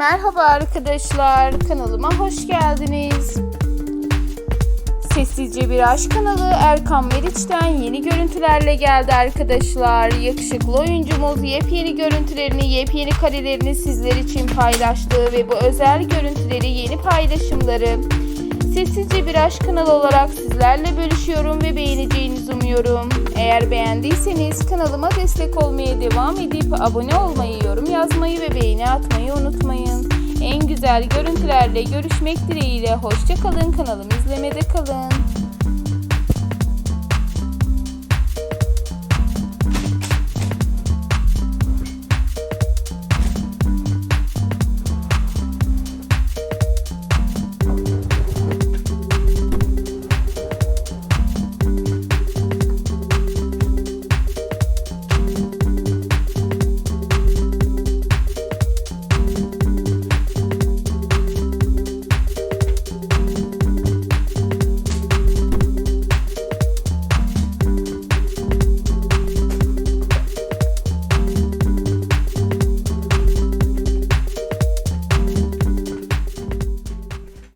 Merhaba arkadaşlar, kanalıma hoş geldiniz. Sessizce Bir Aşk kanalı Erkan Meriç'ten yeni görüntülerle geldi arkadaşlar. Yakışıklı oyuncumuz yepyeni görüntülerini, yepyeni karelerini sizler için paylaştı ve bu özel görüntüleri, yeni paylaşımları Sessizce Bir Aşk kanalı olarak sizlerle bölüşüyorum ve beğeneceğinizi umuyorum. Eğer beğendiyseniz kanalıma destek olmaya devam edip abone olmayı, yorum yazmayı ve beğeni atmayı unutmayın. Güzel görüntülerle görüşmek dileğiyle hoşçakalın kanalımı izlemede kalın.